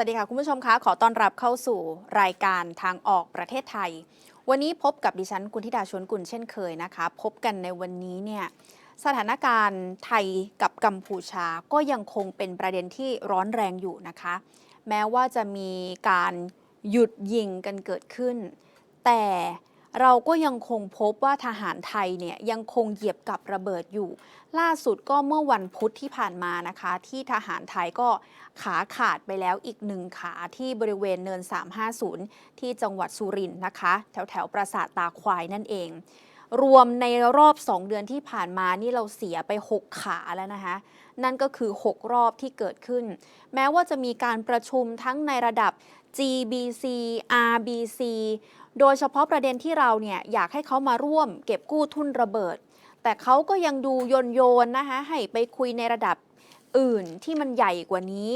สวัสดีค่ะ คุณผู้ชมคะขอต้อนรับเข้าสู่รายการทางออกประเทศไทย วันนี้พบกับดิฉันกุณธิดาชวนกุลเช่นเคยนะคะ พบกันในวันนี้เนี่ยสถานการณ์ไทยกับกัมพูชาก็ยังคงเป็นประเด็นที่ร้อนแรงอยู่นะคะ แม้ว่าจะมีการหยุดยิงกันเกิดขึ้น แต่ เราก็ยังคงพบว่าทหารไทยเนี่ยยังคงเหยียบกับระเบิดอยู่ ล่าสุดก็เมื่อวันพุธที่ผ่านมานะคะ ที่ทหารไทยก็ขาขาดไปแล้วอีกหนึ่งขาที่บริเวณเนิน 350 ที่จังหวัดสุรินทร์นะคะ แถวแถวปราสาทตาควายนั่นเอง รวมในรอบ 2 เดือนที่ผ่านมานี่เราเสียไป 6 ขาแล้วนะคะ นั่นก็คือ 6 รอบที่เกิดขึ้น แม้ว่าจะมีการประชุมทั้งในระดับ GBC RBC โดยเฉพาะประเด็นที่เราเนี่ยอยากให้เขามาร่วม เก็บกู้ทุนระเบิด แต่เขาก็ยังดูโยนโยนๆนะคะให้ไปคุยในระดับอื่นที่มันใหญ่กว่านี้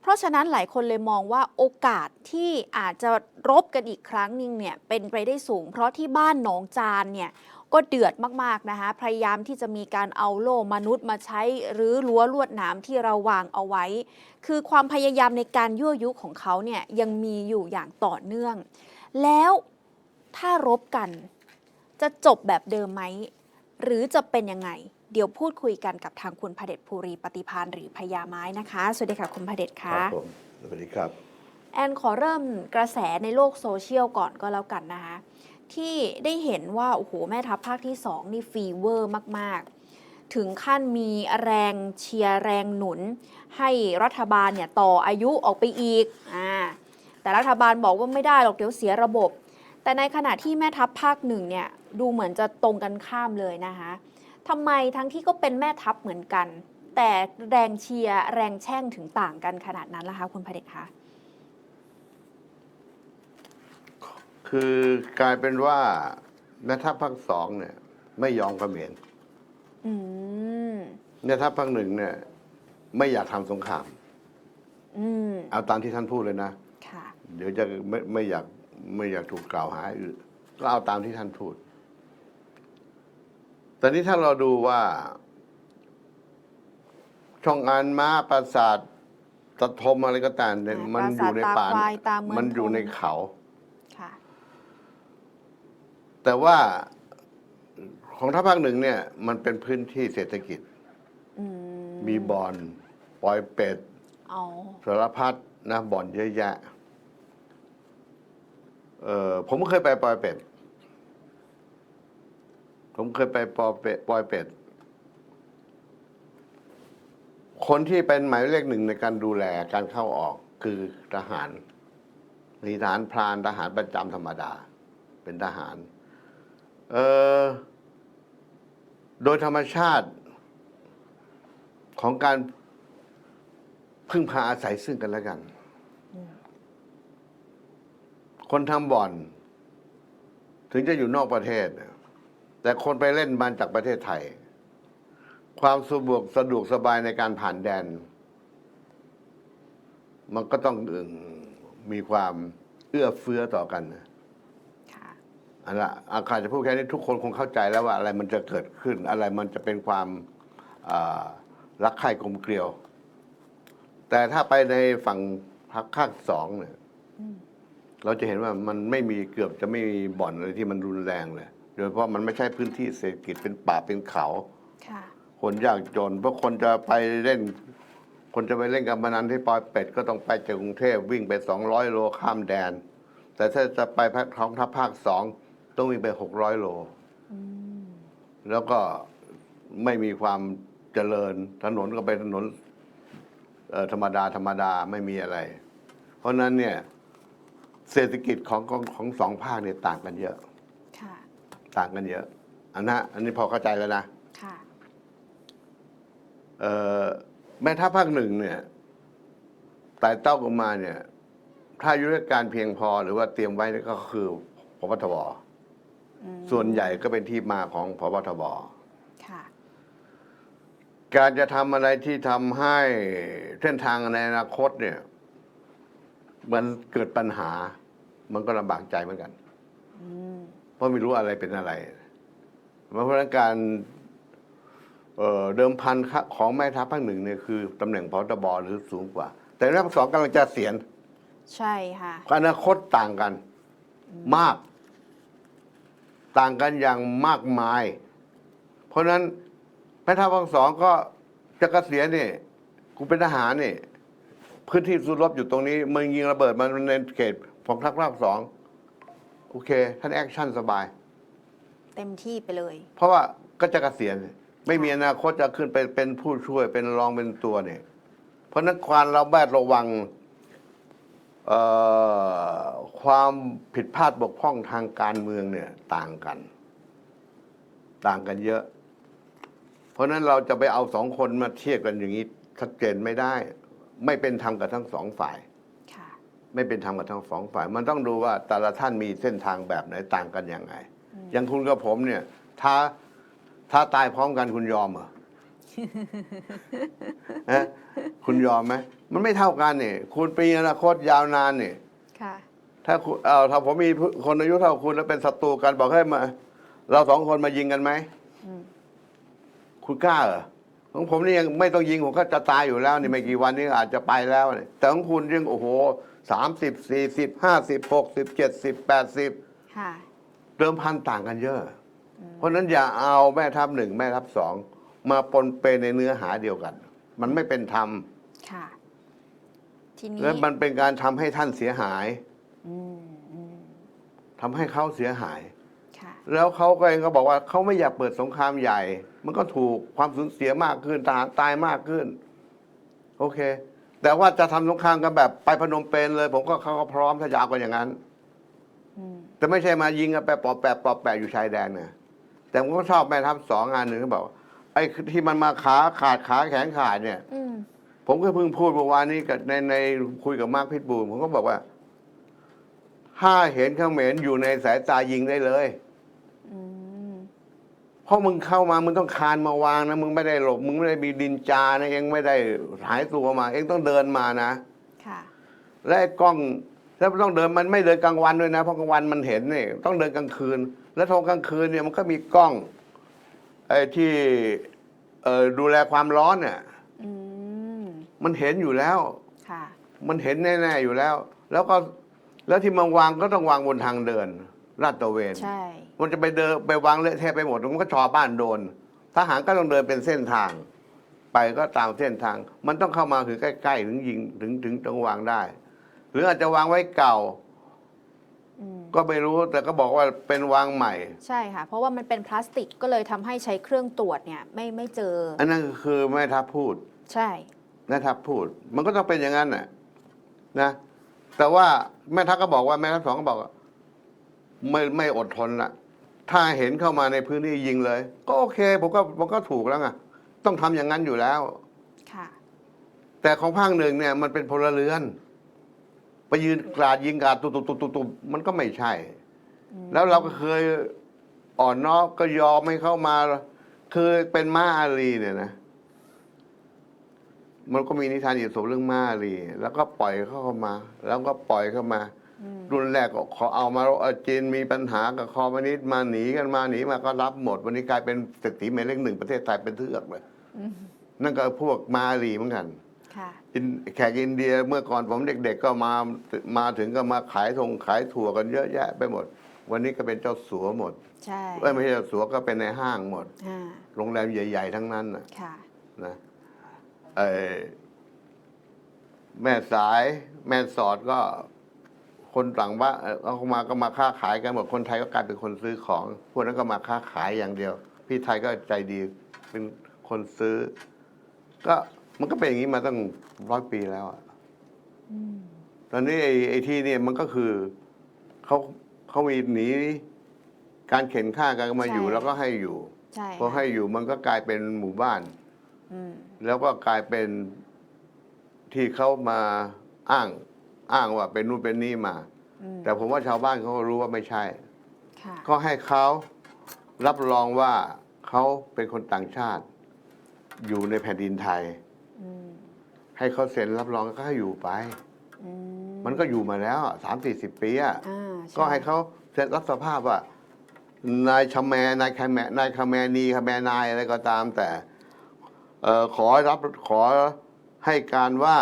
เพราะฉะนั้นหลายคนเลยมองว่าโอกาสที่อาจจะรบกันอีกครั้งนึงเนี่ยเป็นไปได้สูง เพราะที่บ้านหนองจานเนี่ย ก็เดือดมากๆนะคะพยายามที่จะมีการเอาโล่มนุษย์มาใช้หรือรั้วลวดหนามที่เราวางเอาไว้ คือความพยายามในการยั่วยุของเขาเนี่ยยังมีอยู่อย่างต่อเนื่อง แล้วถ้ารบกันจะจบแบบเดิมไหม หรือจะเป็นยังไง เดี๋ยวพูดคุยกันกับทางคุณพเดชภูรีปฏิพานหรือพญาไม้นะคะ สวัสดีค่ะคุณพเดชคค่ะรับผมสวัสดีครับ แอนขอเริ่มกระแสในโลกโซเชียลก่อนก็แล้วกันนะคะ ที่ได้เห็นว่า โอ้โห แม่ทัพภาคที่ 2 นี่ฟีเวอร์มาก ๆ ถึงขั้นมีแรงเชียร์แรงหนุน ให้รัฐบาลเนี่ยต่ออายุออกไปอีกอ่าแต่รัฐบาลบอกว่าไม่ได้หรอกเดี๋ยวเสียระบบ แต่ในขณะที่แม่ทัพภาคหนึ่งเนี่ยดูเหมือนจะตรงกันข้ามเลยนะคะทำไมทั้งที่ก็เป็นแม่ทัพเหมือนกัน แต่แรงเชียร์แรงแช่งถึงต่างกันขนาดนั้นล่ะคะคุณพเดชคะ คือกลายเป็นว่าแม่ทัพภาคสองเนี่ย ไม่ยอมเขมรอืมแม่ทัพภาคหนึ่งเนี่ย ไม่อยากทำสงคราม อืมเอาตามที่ท่านพูดเลยนะ ค่ะ เดี๋ยวจะไม่ไม่อยากไม่อยากถูกกล่าวหาอื่นก็เอาตามที่ท่านพูด แต่นี้ถ้าเราดูว่า ช่องอานม้าปราสาทตะทมอะไรก็ตามเนี่ยอ่ามันอยู่ในป่าปราสาทตาควายตาเมือง มันอยู่ทนในเขาค่ะ แต่ว่าของทัพภาคหนึ่งเนี่ย มันเป็นพื้นที่เศรษฐกิจ อืมมีบ่อนปล่อยเป็ด อ๋อสารพัดนะบ่อนเยอะแยะ เออผมเคยไปปล่อยเป็ด ผมเคยไปปล่อยเป็ดปล่อยเป็ด คนที่เป็นหมายเลขหนึ่งในการดูแลการเข้าออกคือทหารมีทหารพรานทหารประจำธรรมดา เป็นทหารเออ โดยธรรมชาติของการพึ่งพาอาศัยซึ่งกันและกัน คนทำบ่อน ถึงจะอยู่นอกประเทศเนี่ยแต่คนไปเล่นมันจากประเทศไทย ความสะดวกสะดวกสบายในการผ่านแดน มันก็ต้องเอิ่มมีความเอื้อเฟื้อต่อกันนะค่ะ อันละอาคารจะพูดแค่นี้ทุกคนคงเข้าใจแล้วว่าอะไรมันจะเกิดขึ้น อะไรมันจะเป็นความอ่ารักใคร่กลมเกลียว แต่ถ้าไปในฝั่งพรรคข้างสองเนี่ยอืมเราจะเห็นว่ามันไม่มีเกือบจะไม่มีบ่อนอะไรที่มันรุนแรงเลย โดยเฉพาะมันไม่ใช่พื้นที่เศรษฐกิจเป็นป่าเป็นเขาค่ะคนยากจนเพราะคนจะไปเล่น คนจะไปเล่นกับมนันที่ปอยเป็ดก็ต้องไปจากกรุงเทพวิ่งไปสองร้อยโลข้ามแดน แต่ถ้าจะไปภาคท้องทัพภาคสอง ต้องวิ่งไปหกร้อยโลอืมแล้วก็ไม่มีความเจริญถนนก็เป็นถนนเอ่อธรรมดาธรรมดาไม่มีอะไร เพราะฉะนั้นเนี่ยเศรษฐกิจของของของสองภาคเนี่ยต่างกันเยอะ ค่ะ ต่างกันเยอะ อันนะอันนี้พอเข้าใจแล้วนะค่ะเอ่อแม่ทัพภาคหนึ่งเนี่ยแต่เต้ากันมาเนี่ย ถ้ายุทธการเพียงพอหรือว่าเตรียมไว้เนี่ยก็คือพบทบอืม ส่วนใหญ่ก็เป็นที่มาของพบทบค่ะการจะทำอะไรที่ทำให้เส้นทางในอนาคตเนี่ย มันเกิดปัญหา มันก็ลำบากใจเหมือนกันอืมเพราะไม่รู้อะไรเป็นอะไรเพราะฉะนั้นการเอ่อเดิมพันของแม่ทัพภาคหนึ่งเนี่ยคือตำแหน่งพตบหรือสูงกว่า แต่แม่ทัพภาคสองกำลังจะเสียน ใช่ค่ะอนาคตต่างกันมาก ต่างกันอย่างมากมาย เพราะฉะนั้นแม่ทัพภาคสองก็จะเกษียณนี่กูเป็นทหารนี่พื้นที่สู้รบอยู่ตรงนี้มึงยิงระเบิดมันในเขตของทัพภาคสองโอเค ท่านแอคชั่นสบาย เต็มที่ไปเลย เพราะว่าก็จะเกษียณไม่มีอนาคตจะขึ้นไปเป็นผู้ช่วยเป็นรองเป็นตัวเนี่ย เพราะฉะนั้นความเราแวดระวังเอ่อ ความผิดพลาดบกพร่องทางการเมืองเนี่ยต่างกัน ต่างกันเยอะ เพราะฉะนั้นเราจะไปเอาสองคนมาเทียบกันอย่างนี้ชัดเจนไม่ได้ ไม่เป็นธรรมกับทั้งสองฝ่ายค่ะไม่เป็นธรรมกับทั้งสองฝ่าย มันต้องดูว่าแต่ละท่านมีเส้นทางแบบไหนต่างกันยังไง อย่างคุณกับผมเนี่ย ถ้าถ้าตายพร้อมกันคุณยอมเหรอ ฮะคุณยอมไหมมันไม่เท่ากันเนี่ยคุณปีอนาคตยาวนานเนี่ยค่ะ ถ้าคุณเออถ้าผมมีคนอายุเท่าคุณแล้วเป็นศัตรูกันบอกให้มา เราสองคนมายิงกันไหมอืมคุณกล้าเหรอของผมนี่ยังไม่ต้องยิงผมก็จะตายอยู่แล้วนี่ไม่กี่วันนี้อาจจะไปแล้วเนี่ยแต่ของคุณยังโอ้โหสามสิบสี่สิบห้าสิบหกสิบเจ็ดสิบแปดสิบค่ะ เดิมพันต่างกันเยอะเพราะฉะนั้นอย่าเอาแม่ทัพหนึ่งแม่ทัพสอง มาปนเปในเนื้อหาเดียวกัน มันไม่เป็นธรรมค่ะทีนี้และมันเป็นการทำให้ท่านเสียหายอืมอืมทำให้เขาเสียหาย ค่ะแล้วเขาก็เองก็บอกว่าเขาไม่อยากเปิดสงครามใหญ่ มันก็ถูกความสูญเสียมากขึ้นทหารตายมากขึ้น โอเค แต่ว่าจะทำสงครามกันแบบไปพนมเปญเลย ผมก็เขาก็พร้อมถ้าจะเอากันอย่างนั้น อืมแต่ไม่ใช่มายิงกันไปปอบแปะปอบแปะอยู่ชายแดนเนี่ยแต่ผมก็ชอบแม่ทัพสองงานหนึ่งเขาบอกว่า ไอ้ที่มันมาขาขาดขาแขนขาดเนี่ย อืม ผมก็เพิ่งพูดเมื่อวานนี้กับในในคุยกับมาร์คพิทบูลผมก็บอกว่า ถ้าเห็นเขมรอยู่ในสายตายิงได้เลย อืม เพราะมึงเข้ามามึงต้องคานมาวางนะมึงไม่ได้หลบ มึงไม่ได้มีดินจานะเองไม่ได้หายตัวมา เองต้องเดินมานะ ค่ะ และไอ้กล้องแล้วต้องเดินมันไม่เดินกลางวันด้วยนะเพราะกลางวันมันเห็นนี่ต้องเดินกลางคืน แล้วทงกลางคืนเนี่ยมันก็มีกล้อง ไอ้ที่เอ่อดูแลความร้อนเนี่ยอืมมันเห็นอยู่แล้ว ค่ะ มันเห็นแน่ๆอยู่แล้ว แล้วก็แล้วที่มันวางก็ต้องวางบนทางเดินลาดตระเวน ใช่ มันจะไปเดินไปวางเละเทะไปหมดมันก็ชอบ้านโดนทหารก็ต้องเดินเป็นเส้นทาง ไปก็ตามเส้นทาง มันต้องเข้ามาคือใกล้ๆถึงยิงถึงถึงต้องวางได้ หรืออาจจะวางไว้เก่าอืม ก็ไม่รู้แต่ก็บอกว่าเป็นวางใหม่ ใช่ค่ะ เพราะว่ามันเป็นพลาสติกก็เลยทำให้ใช้เครื่องตรวจเนี่ยไม่ไม่เจออันนั้นคือแม่ทัพพูดใช่ แม่ทัพพูด มันก็ต้องเป็นอย่างนั้นน่ะนะ แต่ว่าแม่ทัพก็บอกว่าแม่ทัพสองก็บอกว่าไม่ไม่อดทนละถ้าเห็นเข้ามาในพื้นที่ยิงเลย ก็โอเคผมก็ผมก็ถูกแล้วไงต้องทำอย่างนั้นอยู่แล้ว ค่ะ แต่ของภาคหนึ่งเนี่ยมันเป็นพลเรือน ไปยืนกราดยิงกราดตุบตุบตุบตุบตุบมันก็ไม่ใช่อืมแล้วเราก็เคยอ่อนน้อมก็ยอมให้เข้ามาคือเป็นม้าอารีเนี่ยนะ มันก็มีนิทานอิสมเรื่องม้าอารี แล้วก็ปล่อยเข้ามา แล้วก็ปล่อยเข้ามาอืมรุ่นแรกก็ขอเอามาเอ่อจีนมีปัญหากับคอมมิวนิสต์มาหนีกันมาหนีมาก็รับหมด วันนี้กลายเป็นเศรษฐีหมายเลขหนึ่งประเทศไทยเป็นเทือกเลยอืมนั่นก็พวกมาอารีเหมือนกันค่ะอิน แขกอินเดียเมื่อก่อนผมเด็ก ๆ ก็มามาถึงก็มาขายทงขายถั่วกันเยอะแยะไปหมด วันนี้ก็เป็นเจ้าสัวหมดใช่เอ้ยไม่ใช่เจ้าสัวก็เป็นในห้างหมดอ่าโรงแรมใหญ่ ๆ ทั้งนั้นนะค่ะนะเออแม่สายแม่สอดก็คนต่างบ้านเอ่อเขามาก็มาค้าขายกันหมดคนไทยก็กลายเป็นคนซื้อของพวกนั้นก็มาค้าขายอย่างเดียว พี่ไทยก็ใจดีเป็นคนซื้อ ก็ มันก็เป็นอย่างนี้มาตั้งร้อยปีแล้วอะอืมตอนนี้ไอ้ไอ้ที่เนี่ยมันก็คือเขาเขามีหนีการเข็นฆ่ากันมาอยู่แล้วก็ให้อยู่ใช่พอให้อยู่มันก็กลายเป็นหมู่บ้าน อืมแล้วก็กลายเป็นที่เขามาอ้าง อ้างว่าเป็นนู่นเป็นนี่มา อืมแต่ผมว่าชาวบ้านเขาก็รู้ว่าไม่ใช่ ค่ะก็ให้เขารับรองว่าเขาเป็นคนต่างชาติ อยู่ในแผ่นดินไทยอืม ให้เขาเซ็นรับรองก็ให้อยู่ไป อืมมันก็อยู่มาแล้วสามสี่สิบปีอะอ่าช่ก็ให้เขาเสร็จรับสภาพว่านายชแมนายคแมนายคแมนีคแมนายอะไรก็ตามแต่เอ่อขอรับขอให้การว่า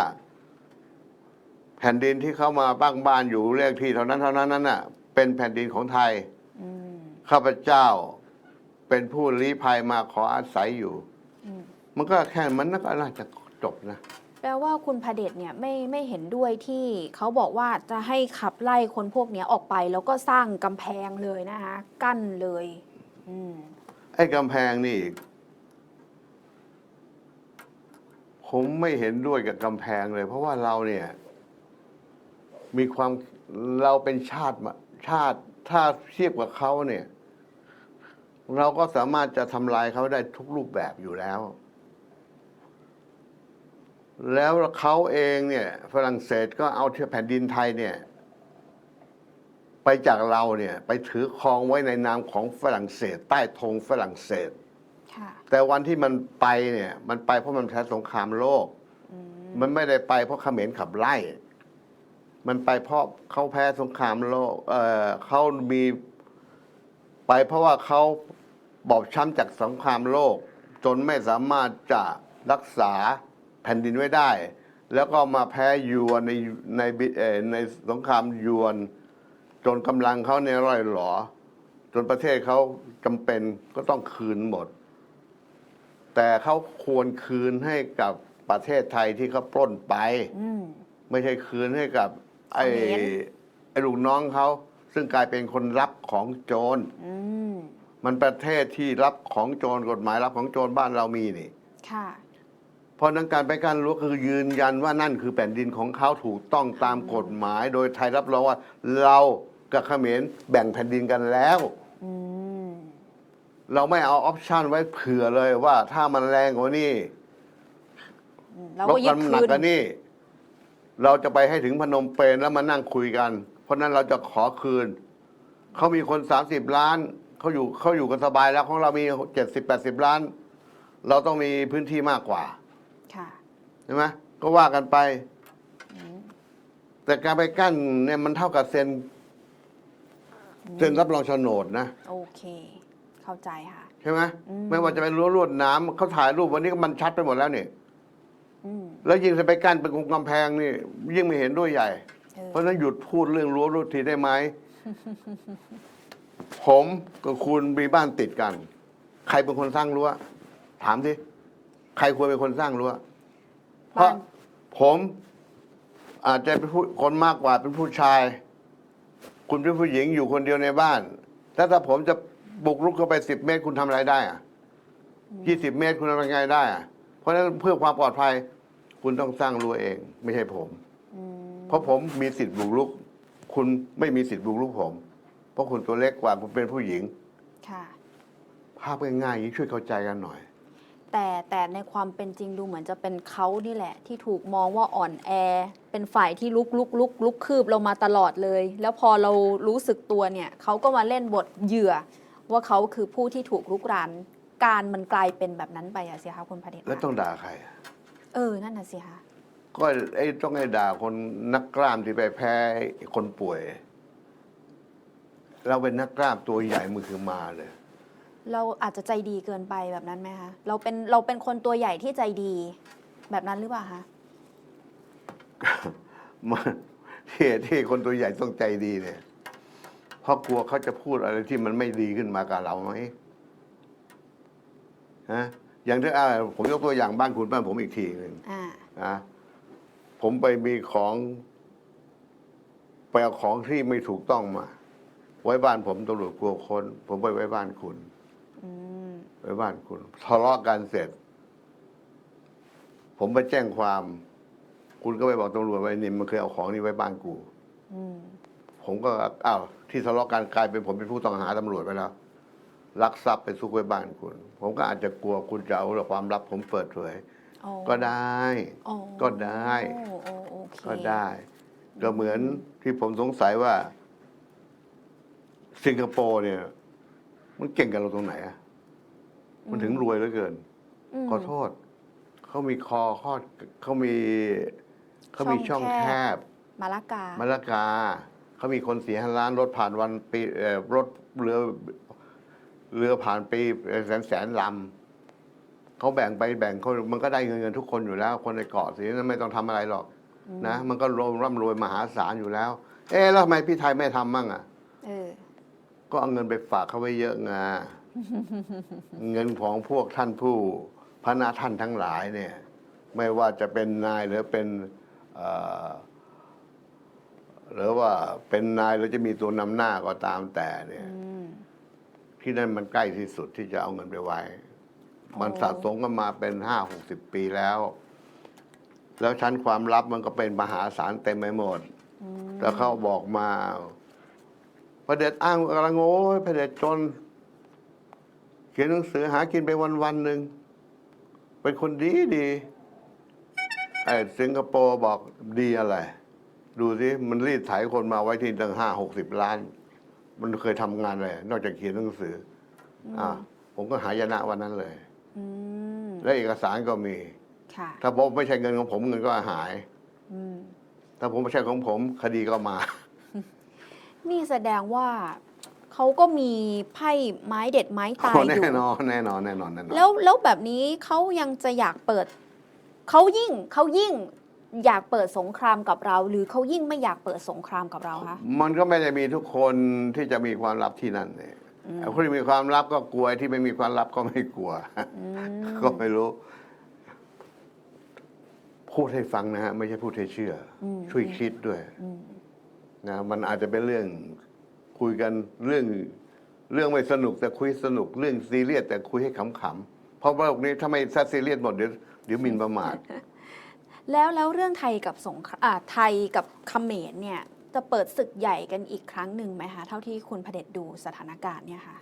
แผ่นดินที่เข้ามาบ้างบ้านอยู่เลขที่เท่านั้นเท่านั้นนั้นน่ะ เป็นแผ่นดินของไทย อืมข้าพเจ้าเป็นผู้ลี้ภัยมาขออาศัยอยู่ อืมมันก็แค่มันก็น่าจะจบนะ แปลว่าคุณพเดชเนี่ยไม่ไม่เห็นด้วยที่เขาบอกว่าจะให้ขับไล่คนพวกเนี้ยออกไป แล้วก็สร้างกำแพงเลยนะคะกั้นเลยอืมไอ้กำแพงนี่ ผมไม่เห็นด้วยกับกำแพงเลย เพราะว่าเราเนี่ย มีความเราเป็นชาติมาชาติถ้าเทียบกับเขาเนี่ย เราก็สามารถจะทำลายเขาได้ทุกรูปแบบอยู่แล้ว แล้วเขาเองเนี่ยฝรั่งเศสก็เอาที่แผ่นดินไทยเนี่ยไปจากเราเนี่ยไปถือครองไว้ในนามของฝรั่งเศส ใต้ธงฝรั่งเศสค่ะแต่วันที่มันไปเนี่ยมันไปเพราะมันแพ้สงครามโลกอืมมันไม่ได้ไปเพราะเขมรขับไล่ มันไปเพราะเขาแพ้สงครามโลกเออเขามีไปเพราะว่าเขาบอบช้ำจากสงครามโลก จนไม่สามารถจะรักษา แผ่นดินไว้ได้ แล้วก็มาแพ้ยวนในในบิเอ่อในสงครามยวน จนกำลังเขาเนี่ยร่อยหรอจนประเทศเขาจำเป็นก็ต้องคืนหมด แต่เขาควรคืนให้กับประเทศไทยที่เขาปล้นไปอืมไม่ใช่คืนให้กับ ไอ้เขมรไอ้ลูกน้องเขาซึ่งกลายเป็นคนรับของโจรอืมมันประเทศที่รับของโจรกฎหมายรับของโจรบ้านเรามีนี่ ค่ะ เพราะนั้นการไปการรู้คือยืนยันว่านั่นคือแผ่นดินของเขาถูกต้องตามกฎหมาย โดยไทยรับรองว่าเรากับเขมรแบ่งแผ่นดินกันแล้ว อืมเราไม่เอาออปชันไว้เผื่อเลยว่าถ้ามันแรงกว่านี้อืมเรารก็บยึกัดนหคืนักนกันนี่เราจะไปให้ถึงพนมเปญแล้วมานั่งคุยกัน เพราะนั้นเราจะขอคืน เขามีคนสามสิบล้าน เขาอยู่เขาอยู่กันสบายแล้วของเรามีเจ็ดสิบแปดสิบล้าน เราต้องมีพื้นที่มากกว่าค่ะใช่ไหมก็ว่ากันไปอืมแต่การไปกั้นเนี่ยมันเท่ากับเซ็นเซ็นรับรองโฉนดนะ โอเค เข้าใจค่ะ ใช่ไหมอืมไม่ว่าจะเป็นรั้วลวดหน้ำเขาถ่ายรูปวันนี้ก็มันชัดไปหมดแล้วนี่อืมแล้วยิ่งจะไปกั้นเป็นกำแพงนี่ ยิ่งไม่เห็นด้วยใหญ่เออเพราะฉะนั้นหยุดพูดเรื่องรั้วรูทีได้ไหมผมกับคุณมีบ้านติดกัน ใครเป็นคนสร้างรั้วถามสิใครควรเป็นคนสร้างรั้ว เพราะบ้านผมอาจจะเป็นผู้คนมากกว่าเป็นผู้ชาย คุณเป็นผู้หญิงอยู่คนเดียวในบ้านแล้วถ้าผมจะบุกรุกเข้าไปสิบเมตรคุณทำอะไรได้อะยี่สิบเมตรคุณทำยังไงได้อะเพราะฉะนั้นเพื่อความปลอดภัย คุณต้องสร้างรั้วเอง ไม่ใช่ผมอืมเพราะผมมีสิทธิ์บุกรุก คุณไม่มีสิทธิ์บุกรุกผม เพราะคุณตัวเล็กกว่าคุณเป็นผู้หญิงค่ะภาพง่ายๆอย่างนี้ช่วยเข้าใจกันหน่อย แต่แต่ในความเป็นจริงดูเหมือนจะเป็นเขานี่แหละ ที่ถูกมองว่าอ่อนแอ เป็นฝ่ายที่ลุกลุกลุกลุกคืบเรามาตลอดเลย แล้วพอเรารู้สึกตัวเนี่ยเขาก็มาเล่นบทเหยื่อ ว่าเขาคือผู้ที่ถูกลุกรานการมันกลายเป็นแบบนั้นไปอะสิคะคุณพระเดชแล้วต้องด่าใครอะเออนั่นน่ะสิคะก็ไอ้ต้องให้ด่าคนนักกล้ามที่ไปแพ้คนป่วย เราเป็นนักกล้ามตัวใหญ่มือคือมาเลย เราอาจจะใจดีเกินไปแบบนั้นไหมคะ เราเป็นเราเป็นคนตัวใหญ่ที่ใจดีแบบนั้นหรือเปล่าคะมาที่ที่คนตัวใหญ่ต้องใจดีเนี่ยเพราะกลัวเขาจะพูดอะไรที่มันไม่ดีขึ้นมากับเราไหมฮะอย่างที่อ่าผมยกตัวอย่างบ้านคุณบ้านผมอีกทีหนึ่งอ่า นะผมไปมีของไปเอาของที่ไม่ถูกต้องมา ไว้บ้านผมตำรวจกลัวคน ผมไปไว้บ้านคุณอืม ไว้บ้านคุณทะเลาะกันเสร็จ ผมไปแจ้งความ คุณก็ไปบอกตำรวจว่าไอ้นิมมันเคยเอาของนี้ไว้บ้านกูอืมผมก็อ้าวที่ทะเลาะกันกลายเป็นผมเป็นผู้ต้องหาตำรวจไปแล้วลักทรัพย์ไปซุกไว้บ้านคุณ ผมก็อาจจะกลัวคุณจะเอาความลับผมเปิดเผยอ๋อก็ได้อ๋อก็ได้โอ้โอ้โอเคก็ได้ ก็เหมือนที่ผมสงสัยว่า สิงคโปร์เนี่ย มันเก่งกันเราตรงไหนอะมันถึงรวยเหลือเกินมขอโทษ เขามีคอข้อเขามีเขามีช่ช่อองงแคแคบบมาลากามะละกา เขามีคนเสียห้าล้านรถผ่านวันปีเอ่อรถเรือเรือผ่านปีแสนแสนลำเขาแบ่งไปแบ่งเขามันก็ได้เงินกันทุกคนอยู่แล้ว คนในเกาะสีนั้นไม่ต้องทำอะไรหรอก นะ มันก็รวมร่ำรวยมหาศาลอยู่แล้ว เอ๊ะแล้วทำไมพี่ไทยไม่ทำมั่งอะเออ ก็เอาเงินไปฝากเขาไว้เยอะไงเงินของพวกท่านผู้พระนาท่านทั้งหลายเนี่ย ไม่ว่าจะเป็นนายหรือเป็นเอ่อหรือว่าเป็นนายหรือจะมีตัวนำหน้าก็ตามแต่เนี่ยอืมที่นั่นมันใกล้ที่สุดที่จะเอาเงินไปไว้ มันโอ้สะสมกันมาเป็นห้าหกสิบปีแล้ว แล้วชั้นความลับมันก็เป็นมหาศาลเต็มไปหมดอืมแล้วเขาบอกมา พระเดชอ้างกำลังโอ้ยพระเดชจน เขียนหนังสือหากินไปวันวันๆหนึ่ง เป็นคนดีดีไอ้สิงคโปร์บอกดีอะไร ดูสิมันรีดไถคนมาไว้ที่ตั้งห้าหกสิบล้าน มันเคยทำงานอะไรนอกจากเขียนหนังสือออ่า ผมก็หายนะวันนั้นเลยอืมและเอกสารก็มีค่ะถ้าผมไม่ใช่เงินของผมเงินก็หายอืมถ้าผมไม่ใช่ของผม คดีก็มา นี่แสดงว่าเขาก็มีไพ่ไม้เด็ดไม้ตายโอ้อยู่ แน่นอนแน่นอนแน่นอนแน่นอนแล้วแล้วแบบนี้เขายังจะอยากเปิดเขายิ่งเขายิ่งอยากเปิดสงครามกับเรา หรือเขายิ่งไม่อยากเปิดสงครามกับเราคะมันก็ไม่ได้มีทุกคนที่จะมีความลับที่นั่นเนี่ยไอ้คนที่มีความลับก็กลัวไอ้ที่ไม่มีความลับก็ไม่กลัวอืมก็ไม่รู้ พูดให้ฟังนะฮะไม่ใช่พูดให้เชื่ออมช่วยคิดด้วยอืม นะมันอาจจะเป็นเรื่องคุยกันเรื่องเรื่องไม่สนุกแต่คุยสนุกเรื่องซีเรียสแต่คุยให้ขำๆเพราะว่าโลกนี้ถ้าไม่ซัดซีเรียสหมดเดี๋ยวเดี๋ยวหมินประมาท แล้วแล้วเรื่องไทยกับสงครอ่าไทยกับเขมรเนี่ยจะเปิดศึกใหญ่กันอีกครั้งหนึ่งไหมคะเท่าที่คุณพเดชดูสถานการณ์เนี่ยค่ะ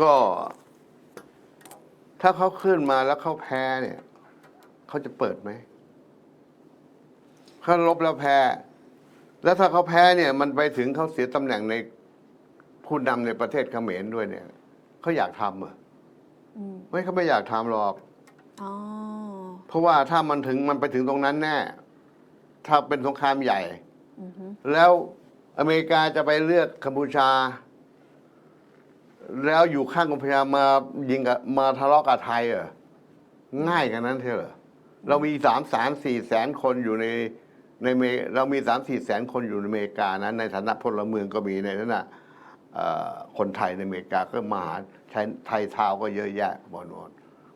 ก็ ถ้าเขาขึ้นมาแล้วเขาแพ้เนี่ย เขาจะเปิดไหม เขาลบแล้วแพ้ แล้วถ้าเขาแพ้เนี่ย มันไปถึงเขาเสียตำแหน่งในผู้นำในประเทศเขมรด้วยเนี่ยเขาอยากทำเหรออืมไม่เขาไม่อยากทำหรอกอ๋อเพราะว่าถ้ามันถึงมันไปถึงตรงนั้นแน่ ถ้าเป็นสงครามใหญ่อือฮึแล้วอเมริกาจะไปเลือกกัมพูชา แล้วอยู่ข้างกัมพูชามายิงกับมาทะเลาะกับไทยเหรอง่ายกันนั้นเถอะเหรอเรามีสามแสนสี่แสนคนอยู่ใน ในเมเรามีสามสี่แสนคนอยู่ในอเมริกานะในฐานะพลเมืองก็มีในฐานะคนไทยในอเมริกาก็มาหาไทยไทยเท้าวก็เยอะแยะบอนวน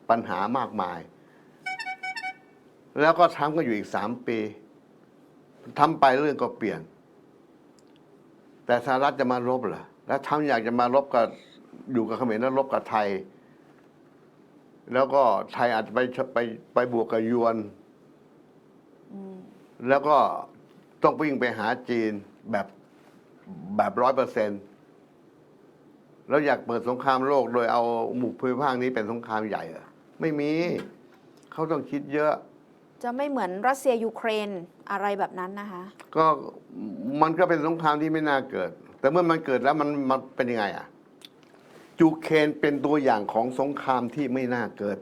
ปัญหามากมาย แล้วก็ทำก็อยู่อีกสามปีทำไปเรื่องก็เปลี่ยน แต่สหรัฐจะมารบเหรอแล้วทำอยากจะมารบกับอยู่กับเขมรแล้วรบกับไทย แล้วก็ไทยอาจจะไปไปไปบวกกับยวน แล้วก็ต้องวิ่งไปหาจีนแบบแบบร้อยเปอร์เซ็นต์แล้วอยากเปิดสงครามโลกโดยเอาหมู่ภูมิภาคนี้เป็นสงครามใหญ่เหรอไม่มี เขาต้องคิดเยอะ จะไม่เหมือนรัสเซียยูเครนอะไรแบบนั้นนะคะ ก็มันก็เป็นสงครามที่ไม่น่าเกิด แต่เมื่อมันเกิดแล้วมันมันเป็นยังไงอะยูเครนเป็นตัวอย่างของสงครามที่ไม่น่าเกิด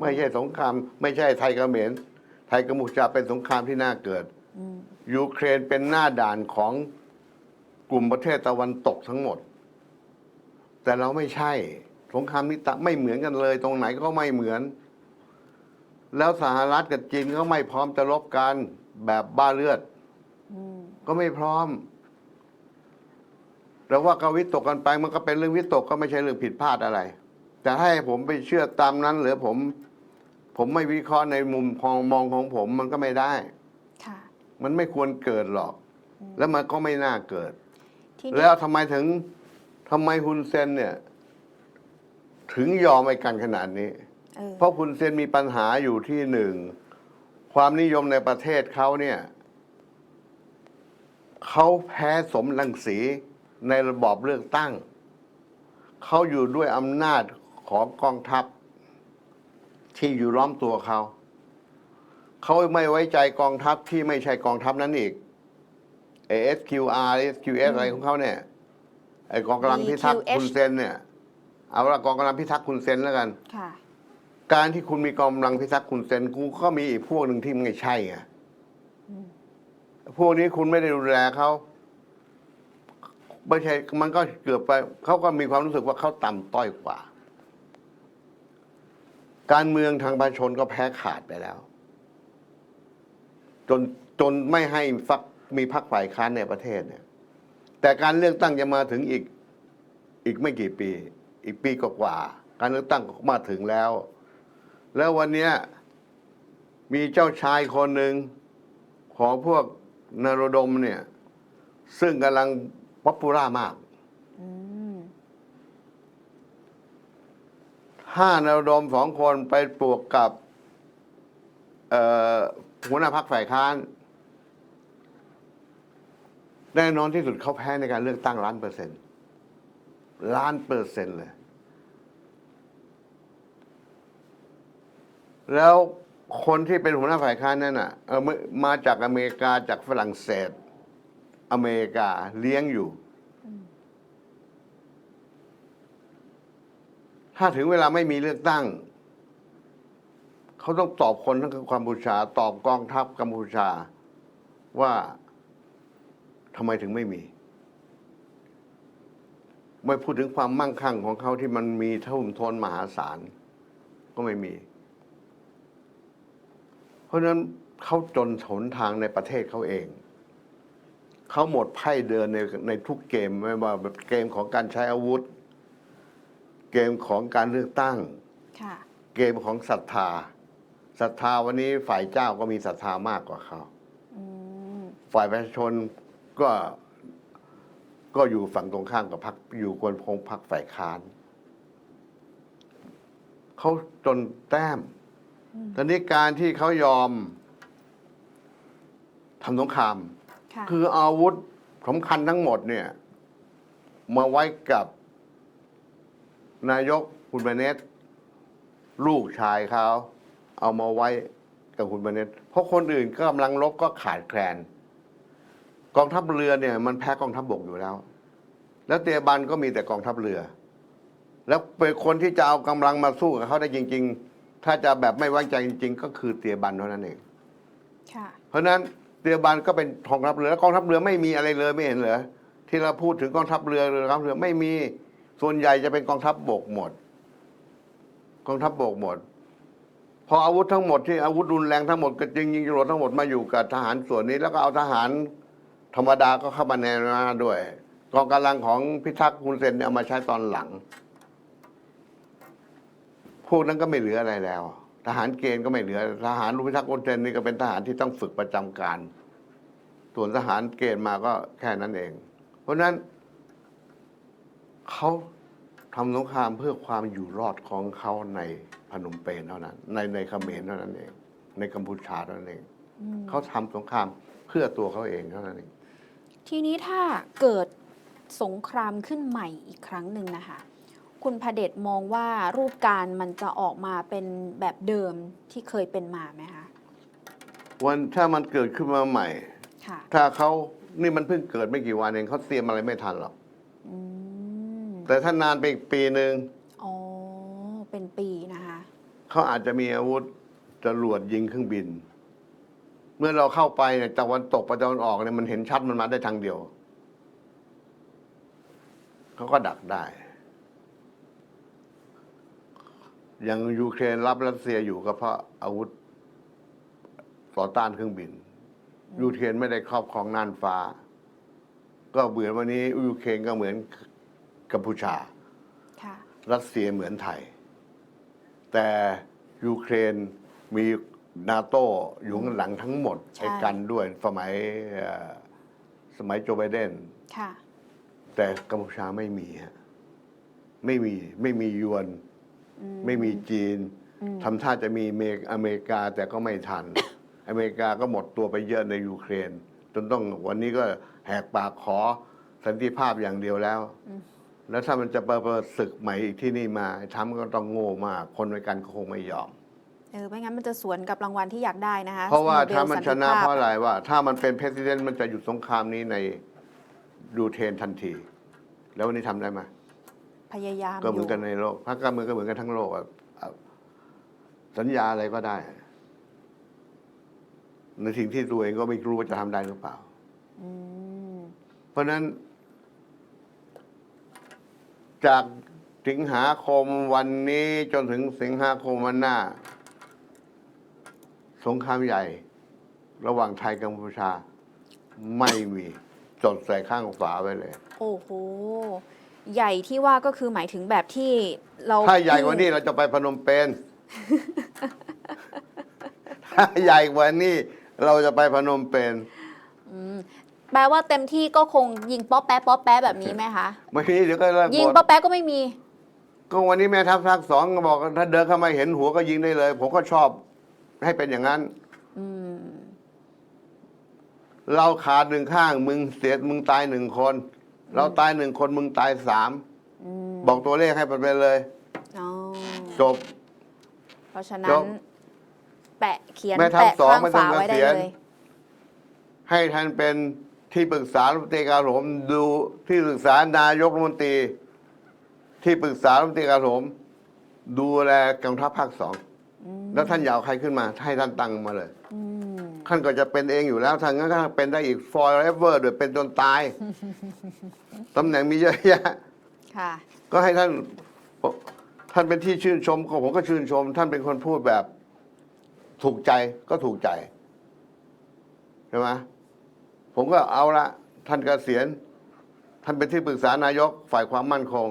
ไม่ใช่สงคราม ไม่ใช่ไทยเขมรไทยกัมพูชาเป็นสงครามที่น่าเกิดอืมยูเครนเป็นหน้าด่านของกลุ่มประเทศตะวันตกทั้งหมด แต่เราไม่ใช่ สงครามนี้ตะไม่เหมือนกันเลย ตรงไหนก็ไม่เหมือน แล้วสหรัฐกับจีนก็ไม่พร้อมจะรบกันแบบบ้าเลือดอืมก็ไม่พร้อมแต่ว่าก็วิตกกันไปมันก็เป็นเรื่องวิตกก็ไม่ใช่เรื่องผิดพลาดอะไร แต่ให้ผมไปเชื่อตามนั้นหรือผม ผมไม่วิเคราะห์ในมุมมองมองของผมมันก็ไม่ได้ ค่ะ มันไม่ควรเกิดหรอก แล้วมันก็ไม่น่าเกิด ที่นี่แล้วทำไมถึงทำไมฮุนเซนเนี่ย ถึงยอมไอ้กันขนาดนี้ เออเพราะฮุนเซนมีปัญหาอยู่ที่หนึ่ง ความนิยมในประเทศเขาเนี่ย เขาแพ้สมรังสีในระบอบเลือกตั้ง เขาอยู่ด้วยอำนาจของกองทัพ ที่อยู่ล้อมตัวเขา เขาไม่ไว้ใจกองทัพที่ไม่ใช่กองทัพนั้นอีก SQR SQS อะไรของเขาเนี่ย ไอ้กองกำลังพิทักษ์ EQH คุณเซนเนี่ย เอาละกองกำลังพิทักษ์คุณเซนแล้วกัน ค่ะ การที่คุณมีกองกำลังพิทักษ์คุณเซนกูก็มีอีกพวกหนึ่งที่ไม่ใช่ไงอืมพวกนี้คุณไม่ได้ดูแลเขาไม่ใช่มันก็เกือบไป เขาก็มีความรู้สึกว่าเขาต่ำต้อยกว่า การเมืองทางประชาชนก็แพ้ขาดไปแล้ว จนจนไม่ให้ฟักมีพรรคฝ่ายค้านในประเทศเนี่ย แต่การเลือกตั้งจะมาถึงอีกอีกไม่กี่ปี อีกปีกว่าการเลือกตั้งก็มาถึงแล้ว แล้ววันเนี้ยมีเจ้าชายคนหนึ่งของพวกนารดมเนี่ย ซึ่งกำลังป๊อปปูล่ามาก อืม ห้านารดมสองคนไปปลวกกับหัวหน้าพรรคฝ่ายค้านแน่นอนที่สุดเขาแพ้ในการเลือกตั้งล้านเปอร์เซ็นต์ล้านเปอร์เซ็นต์เลย แล้วคนที่เป็นหัวหน้าฝ่ายค้านนั่นน่ะมาจากอเมริกาจากฝรั่งเศส อเมริกาเลี้ยงอยู่ ถ้าถึงเวลาไม่มีเลือกตั้ง เขาต้องตอบคนทั้งกัมพูชา ตอบกองทัพกัมพูชาว่าทำไมถึงไม่มี ไม่พูดถึงความมั่งคั่งของเขาที่มันมีท่วมทนมหาศาลก็ไม่มี เพราะนั้นเขาจนหนทางในประเทศเขาเอง เขาหมดไพ่เดินในในทุกเกมไม่ว่าแบบเกมของการใช้อาวุธ เกมของการเลือกตั้ง ค่ะ เกมของศรัทธาศรัทธาวันนี้ฝ่ายเจ้าก็มีศรัทธามากกว่าเขาอืม ฝ่ายประชาชนก็ก็อยู่ฝั่งตรงข้ามกับพรรคอยู่กวนพงพรรคฝ่ายค้านเขาจนแต้มตอนนี้การที่เขายอมทำสงคราม ค่ะ คืออาวุธสำคัญทั้งหมดเนี่ย มาไว้กับ นายกคุณเบเนตลูกชายเขาเอามาไว้กับคุณเบเนตเพราะคนอื่นก็กำลังลบก็ขาดแคลน กองทัพเรือเนี่ย มันแพ้กองทัพบกอยู่แล้ว แล้วเตียบันก็มีแต่กองทัพเรือ แล้วเป็นคนที่จะเอากำลังมาสู้กับเขาได้จริง ๆ ถ้าจะแบบไม่ไว้ใจจริง ๆ ก็คือเตียบันเท่านั้นเองค่ะเพราะฉะนั้นเรือบันก็เป็นกองทัพเรือแล้วกองทัพเรือไม่มีอะไรเลยไม่เห็นเหรอที่เราพูดถึงกองทัพเรือเรือกองทัพเรือไม่มี ส่วนใหญ่จะเป็นกองทัพบกหมด กองทัพบกหมด พออาวุธทั้งหมดที่อาวุธรุนแรงทั้งหมดก็จริงยิงจรวดทั้งหมดมาอยู่กับทหารส่วนนี้ แล้วก็เอาทหารธรรมดาก็เข้ามาในมาด้วย กองกำลังของพิทักษ์คุณเซนเนี่ยเอามาใช้ตอนหลัง พวกนั้นก็ไม่เหลืออะไรแล้ว ทหารเกณฑ์ก็ไม่เหลือ ทหารรูพิทักษ์คุณเซนนี่ก็เป็นทหารที่ต้องฝึกประจำการ ส่วนทหารเกณฑ์มาก็แค่นั้นเอง เพราะฉะนั้นเขา ทำสงครามเพื่อความอยู่รอดของเขาในพนมเปญเท่านั้น ในในเขมรเท่านั้นเอง ในกัมพูชาเท่านั้นเองอืมเขาทำสงครามเพื่อตัวเขาเองเท่านั้นเองทีนี้ถ้าเกิดสงครามขึ้นใหม่อีกครั้งหนึ่งนะคะ คุณพระเดชมองว่ารูปการมันจะออกมาเป็นแบบเดิมที่เคยเป็นมาไหมคะวันถ้ามันเกิดขึ้นมาใหม่ค่ะถ้าเขานี่มันเพิ่งเกิดไม่กี่วันเองเขาเตรียมอะไรไม่ทันหรอกอืม แต่ถ้านานไปอีกปีหนึ่งอ๋อ เป็นปีนะคะ เขาอาจจะมีอาวุธจรวดยิงเครื่องบิน เมื่อเราเข้าไปเนี่ยตะวันตกไปตะวันออกเนี่ยมันเห็นชัดมันมาได้ทางเดียว เขาก็ดักได้ อย่างยูเครนรับรัสเซียอยู่ก็เพราะอาวุธต่อต้านเครื่องบิน ยูเครนไม่ได้ครอบครองน่านฟ้า ก็เหมือนวันนี้ยูเครนก็เหมือน กัมพูชาค่ะรัสเซียเหมือนไทย แต่ยูเครนมีนาโต้อยู่ข้างหลังทั้งหมดใช่ไอ้กันด้วยสมัยเอ่อสมัยโจไบเดนค่ะแต่กัมพูชาไม่มีฮะไม่มีไม่มียวนอืไม่มีจีนอืมทำท่าจะมีเมกอเมริกาแต่ก็ไม่ทัน อเมริกาก็หมดตัวไปเยอะในยูเครน จนต้องวันนี้ก็แหกปากขอสันติภาพอย่างเดียวแล้ว แล้วถ้ามันจะเปิดศึกใหม่อีกที่นี่มาไอ้ทำก็ต้องโง่มาก คนในกันก็คงไม่ยอม เออไม่งั้นมันจะสวนกับรางวัลที่อยากได้นะคะเพราะว่าโนบลถ้ามันชนะสัติภาพเพราะอะไรว่า ถ้ามันเป็นประธานมันจะหยุดสงครามนี้ในยูเครนทันที แล้ววันนี้ทำได้ไหมพยายามก็เหมือนกันยู่ในโลกพรรคการเมืองก็เหมือนกันทั้งโลกอะอะสัญญาอะไรก็ได้ ในสิ่งที่ตัวเองก็ไม่รู้ว่าจะทำได้หรือเปล่าอืมเพราะฉะนั้น จากสิงหาคมวันนี้จนถึงสิงหาคมวันหน้า สงครามใหญ่ ระหว่างไทยกัมพูชา ไม่มีจดใส่ข้างฝาไว้เลย โอ้โห ใหญ่ที่ว่าก็คือหมายถึงแบบที่เราถ้าใหญ่กว่านี้เราจะไปพนมเปญถ้าใหญ่กว่านี้เราจะไปพนมเปญอืม แปลว่าเต็มที่ก็คงยิงป๊อปแป๊ะป๊อปแป๊ะแบบนี้ไหมคะไม่มีเดี๋ยวก็เลิกยิงหมป๊อดปแป๊ะก็ไม่มี ก็วันนี้แม่ทัพภาคสองก็บอกว่าถ้าเดินเข้ามาเห็นหัวก็ยิงได้เลย ผมก็ชอบให้เป็นอย่างนั้นอืมเราขาดหนึ่งข้าง มึงเสียมึงตายหนึ่งคน เราตายหนึ่งคนมึงตายสามอืมบอกตัวเลขให้มันไปเลยอ๋อจบ เพราะฉะนั้จนบแปะเขียนแม่ทัพแปะสองข้างไม่ต้อฝางไว้ได้เกษียณเลย ให้ท่านเป็น ที่ปรึกษารัฐมนตรีกลาโหมดูที่ปรึกษานายกรัฐมนตรี ที่ปรึกษารัฐมนตรีกลาโหมดูแลกองทัพภาคสองอืมแล้วท่านอยากเอาใครขึ้นมา ให้ท่านตั้งมาเลยอืมท่านก็จะเป็นเองอยู่แล้วทางนั้นก็เป็นได้อีก forever โดยเป็นจนตายตำแหน่งมีเยอะแยะค่ะก็ให้ท่าน ท่านเป็นที่ชื่นชมก็ผมก็ชื่นชม ท่านเป็นคนพูดแบบ ถูกใจก็ถูกใจใช่ไหม ผมก็เอาละท่านเกษียณท่านเป็นที่ปรึกษานายกฝ่ายความมั่นคง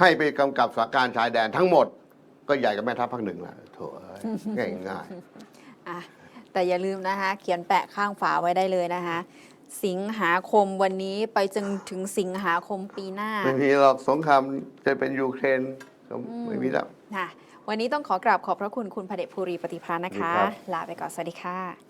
ให้ไปกำกับสถานการณ์ชายแดนทั้งหมด ก็ใหญ่กับแม่ทัพภาคหนึ่งละโถเอ้ยง่ายง่ายอะแต่อย่าลืมนะคะ เขียนแปะข้างฝาไว้ได้เลยนะคะ สิงหาคมวันนี้ไปจนถึงสิงหาคมปีหน้าๆไม่มีหรอกสงครามจะเป็นยูเครนก็ไม่มีแล้วค่ะวันนี้ต้องขอกราบขอบพระคุณคุณพระเดชภูริปฏิภาณนะคะครับลาไปก่อนสวัสดีค่ะ